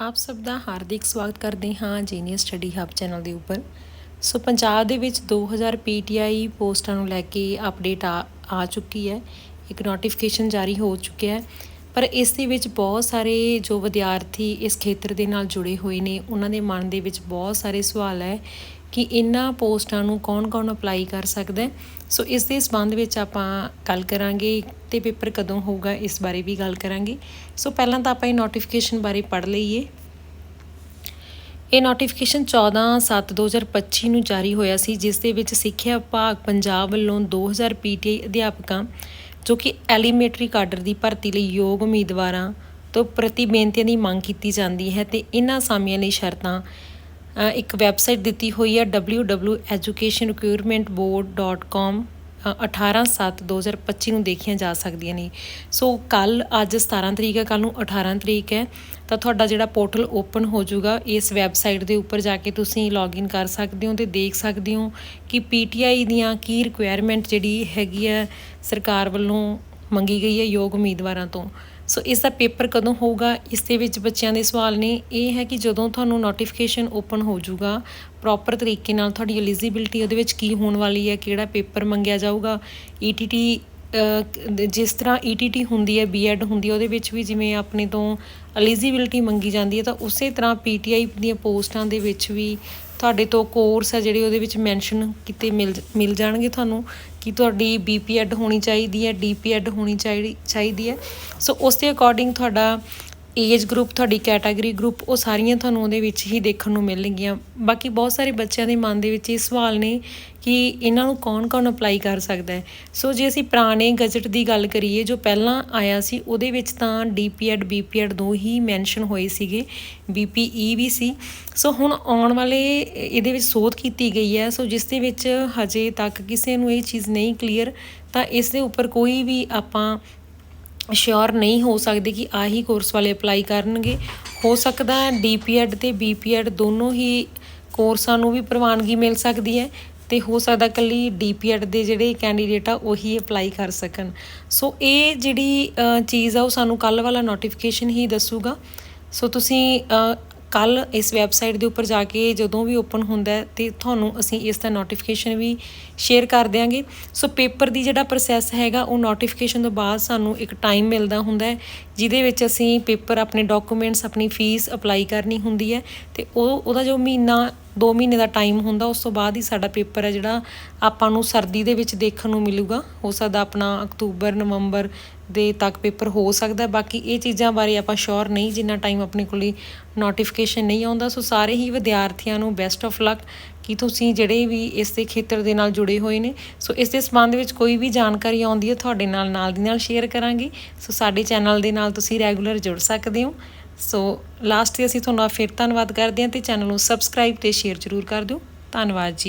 ਆਪ ਸਭ ਦਾ ਹਾਰਦਿਕ ਸਵਾਗਤ ਕਰਦੇ ਹਾਂ ਜੀਨੀਅਸ ਸਟੱਡੀ ਹੱਬ ਚੈਨਲ ਦੇ ਉੱਪਰ। ਸੋ ਪੰਜਾਬ ਦੇ ਵਿੱਚ 2000 ਪੀਟੀਆਈ ਪੋਸਟਾਂ ਨੂੰ ਲੈ ਕੇ ਅਪਡੇਟ ਆ ਆ ਚੁੱਕੀ ਹੈ। ਇੱਕ ਨੋਟੀਫਿਕੇਸ਼ਨ ਜਾਰੀ ਹੋ ਚੁੱਕਿਆ ਹੈ। ਪਰ ਇਸ ਦੇ ਵਿੱਚ ਬਹੁਤ ਸਾਰੇ ਜੋ ਵਿਦਿਆਰਥੀ ਇਸ ਖੇਤਰ ਦੇ ਨਾਲ ਜੁੜੇ ਹੋਏ ਨੇ, ਉਹਨਾਂ ਦੇ ਮਨ ਦੇ ਵਿੱਚ ਬਹੁਤ ਸਾਰੇ ਸਵਾਲ ਹੈ ਕਿ ਇਹਨਾਂ ਪੋਸਟਾਂ ਨੂੰ ਕੌਣ-ਕੌਣ ਅਪਲਾਈ ਕਰ ਸਕਦਾ ਹੈ। ਸੋ ਇਸ ਦੇ ਸੰਬੰਧ ਵਿੱਚ ਆਪਾਂ ਗੱਲ ਕਰਾਂਗੇ ਤੇ ਪੇਪਰ ਕਦੋਂ ਹੋਊਗਾ ਇਸ ਬਾਰੇ ਵੀ ਗੱਲ ਕਰਾਂਗੇ। ਸੋ ਪਹਿਲਾਂ ਤਾਂ ਆਪਾਂ ਇਹ ਨੋਟੀਫਿਕੇਸ਼ਨ ਬਾਰੇ ਪੜ੍ਹ ਲਈਏ। ਇਹ ਨੋਟੀਫਿਕੇਸ਼ਨ 14/7/2025 ਨੂੰ ਜਾਰੀ ਹੋਇਆ ਸੀ, ਜਿਸ ਦੇ ਵਿੱਚ ਸਿੱਖਿਆ ਵਿਭਾਗ ਪੰਜਾਬ ਵੱਲੋਂ 2000 ਪੀਟੀਆਈ ਅਧਿਆਪਕਾਂ ਜੋ ਕਿ ਐਲੀਮੈਂਟਰੀ ਕਾਡਰ ਦੀ ਭਰਤੀ ਲਈ ਯੋਗ ਉਮੀਦਵਾਰਾਂ ਤੋਂ ਪ੍ਰਤੀ ਬੇਨਤੀਆਂ ਦੀ ਮੰਗ ਕੀਤੀ ਜਾਂਦੀ ਹੈ ਤੇ ਇਹਨਾਂ ਅਸਾਮੀਆਂ ਲਈ ਸ਼ਰਤਾਂ ਇੱਕ ਵੈਬਸਾਈਟ ਦਿੱਤੀ ਹੋਈ ਹੈ www.educationrecruitmentboard.com 18/7/2025 ਨੂੰ ਦੇਖੀਆਂ ਜਾ ਸਕਦੀਆਂ ਨੇ। ਸੋ ਕੱਲ ਅੱਜ 17 ਤਰੀਕ ਹੈ ਕੱਲ ਨੂੰ 18 ਤਰੀਕ ਹੈ, ਤਾਂ ਤੁਹਾਡਾ ਜਿਹੜਾ ਪੋਰਟਲ ਓਪਨ ਹੋ ਜਾਊਗਾ, ਇਸ ਵੈਬਸਾਈਟ ਦੇ ਉੱਪਰ ਜਾ ਕੇ ਤੁਸੀਂ ਲੌਗਇਨ ਕਰ ਸਕਦੇ ਹੋ ਤੇ ਦੇਖ ਸਕਦੇ ਹੋ ਕਿ ਪੀਟੀਆਈ ਦੀਆਂ ਕੀ ਰਿਕੁਆਇਰਮੈਂਟ ਜਿਹੜੀ ਹੈਗੀ ਹੈ, ਸਰਕਾਰ ਵੱਲੋਂ ਮੰਗੀ ਗਈ ਹੈ ਯੋਗ ਉਮੀਦਵਾਰਾਂ ਤੋਂ। ਸੋ ਇਸ ਦਾ ਪੇਪਰ ਕਦੋਂ ਹੋਊਗਾ? ਇਸ ਦੇ ਵਿੱਚ ਬੱਚਿਆਂ ਦੇ ਸਵਾਲ ਨੇ, ਇਹ ਹੈ ਕਿ ਜਦੋਂ ਤੁਹਾਨੂੰ ਨੋਟੀਫਿਕੇਸ਼ਨ ਓਪਨ ਹੋ ਜਾਊਗਾ ਪ੍ਰੋਪਰ ਤਰੀਕੇ ਨਾਲ ਤੁਹਾਡੀ ਐਲੀਜੀਬਿਲਟੀ ਉਹਦੇ ਵਿੱਚ ਕੀ ਹੋਣ ਵਾਲੀ ਹੈ, ਕਿਹੜਾ ਪੇਪਰ ਮੰਗਿਆ ਜਾਊਗਾ ਈਟੀਟੀ ਜਿਸ ਤਰ੍ਹਾਂ ਈਟੀਟੀ ਹੁੰਦੀ ਹੈ ਬੀਐਡ ਹੁੰਦੀ ਹੈ, ਉਹਦੇ ਵਿੱਚ ਵੀ ਜਿਵੇਂ ਆਪਣੇ ਤੋਂ ਐਲੀਜੀਬਿਲਟੀ ਮੰਗੀ ਜਾਂਦੀ ਹੈ, ਤਾਂ ਉਸੇ ਤਰ੍ਹਾਂ ਪੀਟੀਆਈ ਦੀਆਂ ਪੋਸਟਾਂ ਦੇ ਵਿੱਚ ਵੀ ਤੁਹਾਡੇ ਤੋਂ ਕੋਰਸ ਹੈ ਜਿਹੜੇ ਉਹਦੇ ਵਿੱਚ ਮੈਂਸ਼ਨ ਕੀਤੇ ਮਿਲ ਮਿਲ ਜਾਣਗੇ ਤੁਹਾਨੂੰ ਕਿ ਤੁਹਾਡੀ ਬੀਪੀਐਡ ਹੋਣੀ ਚਾਹੀਦੀ ਹੈ ਡੀਪੀਐਡ ਹੋਣੀ ਚਾਹੀਦੀ ਚਾਹੀਦੀ ਹੈ। ਸੋ ਉਸ ਦੇ ਅਕੋਰਡਿੰਗ ਤੁਹਾਡਾ ਏਜ ਗਰੁੱਪ ਤੁਹਾਡੀ ਕੈਟਾਗਰੀ ਗਰੁੱਪ ਉਹ ਸਾਰੀਆਂ ਤੁਹਾਨੂੰ ਉਹਦੇ ਵਿੱਚ ਹੀ ਦੇਖਣ ਨੂੰ ਮਿਲਣਗੀਆਂ। ਬਾਕੀ ਬਹੁਤ ਸਾਰੇ ਬੱਚਿਆਂ ਦੇ ਮਨ ਦੇ ਵਿੱਚ ਇਹ ਸਵਾਲ ਨੇ ਕਿ ਇਹਨਾਂ ਨੂੰ ਕੌਣ-ਕੌਣ ਅਪਲਾਈ ਕਰ ਸਕਦਾ ਹੈ। ਸੋ ਜੇ ਅਸੀਂ ਪੁਰਾਣੇ ਗਜਟ ਦੀ ਗੱਲ ਕਰੀਏ, ਜੋ ਪਹਿਲਾਂ ਆਇਆ ਸੀ, ਉਹਦੇ ਵਿੱਚ ਤਾਂ ਡੀਪੀਐਡ ਬੀਪੀਐਡ ਦੋ ਹੀ ਮੈਂਸ਼ਨ ਹੋਏ ਸੀਗੇ। ਬੀਪੀਈ ਵੀ ਸੀ। ਸੋ ਹੁਣ ਆਉਣ ਵਾਲੇ, ਇਹਦੇ ਵਿੱਚ ਸੋਧ ਕੀਤੀ ਗਈ ਹੈ। ਸੋ ਜਿਸ ਦੇ ਵਿੱਚ ਹਜੇ ਤੱਕ ਕਿਸੇ ਨੂੰ ਇਹ ਚੀਜ਼ ਨਹੀਂ ਕਲੀਅਰ ਤਾਂ ਇਸ ਦੇ ਉੱਪਰ ਕੋਈ ਵੀ ਆਪਾਂ ਸ਼ੋਰ ਨਹੀਂ ਹੋ ਸਕਦੇ ਕਿ ਆਹੀ ਕੋਰਸ ਵਾਲੇ ਅਪਲਾਈ ਕਰਨਗੇ। ਹੋ ਸਕਦਾ ਹੈ ਡੀਪੀਐਡ ਤੇ ਬੀਪੀਐਡ ਦੋਨੋਂ ਹੀ ਕੋਰਸਾਂ ਨੂੰ ਵੀ ਪ੍ਰਵਾਨਗੀ ਮਿਲ ਸਕਦੀ ਹੈ ਤੇ ਹੋ ਸਕਦਾ ਕੱਲੀ ਡੀਪੀਐਡ ਦੇ ਜਿਹੜੇ ਕੈਂਡੀਡੇਟ ਆ ਉਹੀ ਅਪਲਾਈ ਕਰ ਸਕਣ। ਸੋ ਇਹ ਜਿਹੜੀ ਚੀਜ਼ ਆ ਉਹ ਸਾਨੂੰ ਕੱਲ ਵਾਲਾ ਨੋਟੀਫਿਕੇਸ਼ਨ ਹੀ ਦੱਸੂਗਾ। ਸੋ ਤੁਸੀਂ ਕੱਲ ਇਸ ਵੈਬਸਾਈਟ ਦੇ ਉੱਪਰ ਜਾ ਕੇ ਜਦੋਂ ਵੀ ਓਪਨ ਹੁੰਦਾ ਹੈ ਤੇ ਤੁਹਾਨੂੰ ਅਸੀਂ ਇਸ ਦਾ ਨੋਟੀਫਿਕੇਸ਼ਨ ਵੀ ਸ਼ੇਅਰ ਕਰ ਦਿਆਂਗੇ। ਸੋ ਪੇਪਰ ਦੀ ਜਿਹੜਾ ਪ੍ਰੋਸੈਸ ਹੈਗਾ, ਉਹ ਨੋਟੀਫਿਕੇਸ਼ਨ ਤੋਂ ਬਾਅਦ ਸਾਨੂੰ ਇੱਕ ਟਾਈਮ ਮਿਲਦਾ ਹੁੰਦਾ ਹੈ, ਜਿਹਦੇ ਵਿੱਚ ਅਸੀਂ ਪੇਪਰ, ਆਪਣੇ ਡਾਕੂਮੈਂਟਸ ਆਪਣੀ ਫੀਸ ਅਪਲਾਈ ਕਰਨੀ ਹੁੰਦੀ ਹੈ ਤੇ ਉਹ, ਉਹਦਾ ਜੋ ਮਹੀਨਾ 2 ਮਹੀਨੇ ਦਾ ਟਾਈਮ ਹੁੰਦਾ, ਉਸ ਤੋਂ ਬਾਅਦ ਹੀ ਸਾਡਾ ਪੇਪਰ ਹੈ ਜਿਹੜਾ ਆਪਾਂ ਨੂੰ ਸਰਦੀ ਦੇ ਵਿੱਚ ਦੇਖਣ ਨੂੰ ਮਿਲੂਗਾ। ਹੋ ਸਕਦਾ ਆਪਣਾ ਅਕਤੂਬਰ, ਨਵੰਬਰ ਦੇ ਤੱਕ ਪੇਪਰ ਹੋ ਸਕਦਾ ਬਾਕੀ ਇਹ ਚੀਜ਼ਾਂ ਬਾਰੇ ਆਪਾਂ ਸ਼ੋਰ ਨਹੀਂ, ਜਿੰਨਾ ਟਾਈਮ ਆਪਣੇ ਕੋਲ ਨੋਟੀਫਿਕੇਸ਼ਨ ਨਹੀਂ ਆਉਂਦਾ। ਸੋ ਸਾਰੇ ਹੀ ਵਿਦਿਆਰਥੀਆਂ ਨੂੰ ਬੈਸਟ ਆਫ ਲੱਕ ਕਿ ਤੁਸੀਂ ਜਿਹੜੇ ਵੀ ਇਸ ਦੇ ਖੇਤਰ ਦੇ ਨਾਲ ਜੁੜੇ ਹੋਏ ਨੇ। ਸੋ ਇਸ ਦੇ ਸੰਬੰਧ ਵਿੱਚ ਕੋਈ ਵੀ ਜਾਣਕਾਰੀ ਆਉਂਦੀ ਹੈ, ਤੁਹਾਡੇ ਨਾਲ ਨਾਲ ਦੀ ਨਾਲ ਸ਼ੇਅਰ ਕਰਾਂਗੇ। ਸੋ ਸਾਡੇ ਚੈਨਲ ਦੇ ਨਾਲ ਤੁਸੀਂ ਰੈਗੂਲਰ ਜੁੜ ਸਕਦੇ ਹੋ। ਸੋ ਲਾਸਟ ਤੇ ਅਸੀਂ ਤੁਹਾਨੂੰ ਫਿਰ ਧੰਨਵਾਦ ਕਰਦੇ ਹਾਂ ਤੇ ਚੈਨਲ ਨੂੰ ਸਬਸਕ੍ਰਾਈਬ ਤੇ ਸ਼ੇਅਰ ਜ਼ਰੂਰ ਕਰ ਦਿਓ। ਧੰਨਵਾਦ ਜੀ।